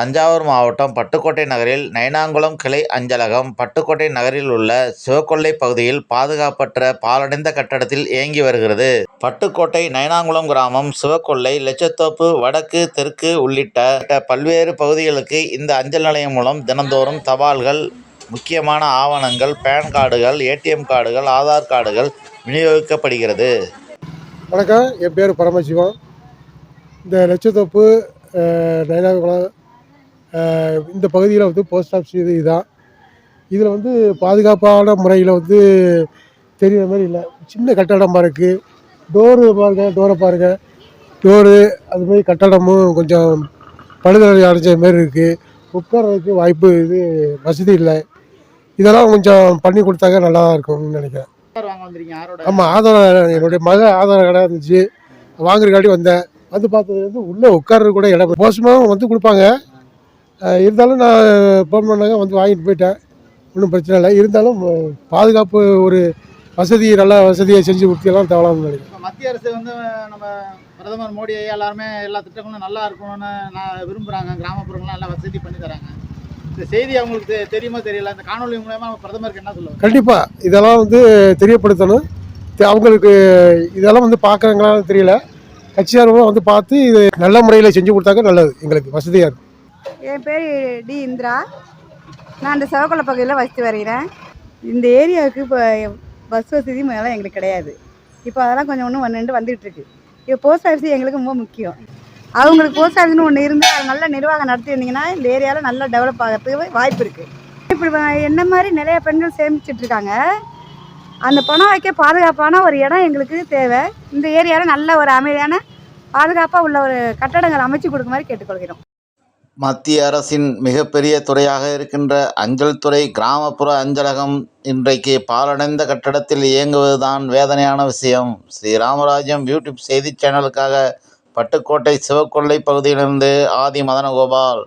தஞ்சாவூர் மாவட்டம் பட்டுக்கோட்டை நகரில் நைனாங்குளம் கிளை அஞ்சலகம் பட்டுக்கோட்டை நகரில் உள்ள சிவக்கொல்லை பகுதியில் பாதுகாப்பற்ற பாலடைந்த கட்டடத்தில் இயங்கி வருகிறது. பட்டுக்கோட்டை நைனாங்குளம் கிராமம் சிவக்கொல்லை லட்சத்தோப்பு வடக்கு தெற்கு உள்ளிட்ட பல்வேறு பகுதிகளுக்கு இந்த அஞ்சல் நிலையம் மூலம் தினந்தோறும் தபால்கள் முக்கியமான ஆவணங்கள் பேன் கார்டுகள் ஏடிஎம் கார்டுகள் ஆதார் கார்டுகள் விநியோகிக்கப்படுகிறது. வணக்கம். என் பேர் பரமசிவம். இந்த லட்சத்தோப்பு அஹ், இந்த பகுதியில் வந்து போஸ்ட் ஆஃபீஸ் இது இதுதான் இதில் வந்து பாதுகாப்பான முறையில் வந்து தெரிகிற மாதிரி இல்லை. சின்ன கட்டடமாக இருக்குது டோரு பாருங்க டோரை பாருங்கள் டோரு அது மாதிரி கட்டடமும் கொஞ்சம் பழுதடை அடைஞ்ச மாதிரி இருக்குது உட்கார்றதுக்கு வாய்ப்பு இது வசதி இல்லை. இதெல்லாம் கொஞ்சம் பண்ணி கொடுத்தாக்க நல்லா இருக்கும்னு நினைக்கிறேன். ஆமாம் ஆதார் என்னுடைய மக ஆதார் கடை இருந்துச்சு. வாங்குறக்காட்டி வந்தேன். வந்து பார்த்தது வந்து உள்ளே உட்கார்றது கூட இடம் மோசமாக வந்து கொடுப்பாங்க. இருந்தாலும் நான் ஃபோன் பண்ணாங்க வந்து வாங்கிட்டு போயிட்டேன். ஒன்றும் பிரச்சனை இல்லை. இருந்தாலும் பாதுகாப்பு ஒரு வசதி நல்ல வசதியை செஞ்சு கொடுத்தெல்லாம் தேவலாம்னு நினைக்கிறேன். மத்திய அரசு வந்து நம்ம பிரதமர் மோடி ஐயா எல்லாருமே எல்லா திட்டங்களும் நல்லா இருக்கணும்னு நான் விரும்புறாங்க. கிராமப்புறங்கள்லாம் நல்லா வசதி பண்ணி தராங்க. இந்த செய்தி அவங்களுக்கு தெரியுமா தெரியல. இந்த காணொலி மூலயமா நம்ம பிரதமருக்கு என்ன சொல்லுவாங்க? கண்டிப்பாக இதெல்லாம் வந்து தெரியப்படுத்தணும். அவங்களுக்கு இதெல்லாம் வந்து பார்க்குறாங்களான்னு தெரியல. கட்சியாரங்களும் வந்து பார்த்து இது நல்ல முறையில் செஞ்சு கொடுத்தாக்க நல்லது. எங்களுக்கு வசதியாக இருக்கும் என் பேர் டி இந்திரா. நான் இந்த சிவக்கொல்லை பகுதியில் வசித்து வருகிறேன். இந்த ஏரியாவுக்கு இப்போ பஸ் வசதி முதல்ல எங்களுக்கு கிடையாது. இப்போ அதெல்லாம் கொஞ்சம் ஒன்று ஒன்று வந்துகிட்டு இருக்கு. இப்போ போஸ்ட் ஆஃபீஸ் எங்களுக்கு ரொம்ப முக்கியம். அவங்களுக்கு போஸ்ட் ஆஃபீஸ்னு ஒன்று இருந்து அதை நல்ல நிர்வாகம் நடத்திருந்தீங்கன்னா இந்த ஏரியாவில் நல்லா டெவலப் ஆகிறதுக்கு வாய்ப்பு இருக்குது இப்படி என்ன மாதிரி நிறைய பெண்கள் சேமிச்சிட்டு இருக்காங்க. அந்த பணம் வைக்க பாதுகாப்பான ஒரு இடம் எங்களுக்கு தேவை. இந்த ஏரியாவில் நல்ல ஒரு அமைதியான பாதுகாப்பாக உள்ள ஒரு கட்டடங்கள் அமைச்சு கொடுக்க மாதிரி கேட்டுக்கொள்கிறோம். மத்திய அரசின் மிகப்பெரிய துறையாக இருக்கின்ற அஞ்சல் துறை கிராமப்புற அஞ்சலகம் இன்றைக்கு பாலடைந்த கட்டடத்தில் இயங்குவதுதான் வேதனையான விஷயம். ஸ்ரீராமராஜ்யம் யூடியூப் செய்தி சேனலுக்காக பட்டுக்கோட்டை சிவக்கொல்லை பகுதியிலிருந்து ஆதி மதனகோபால்.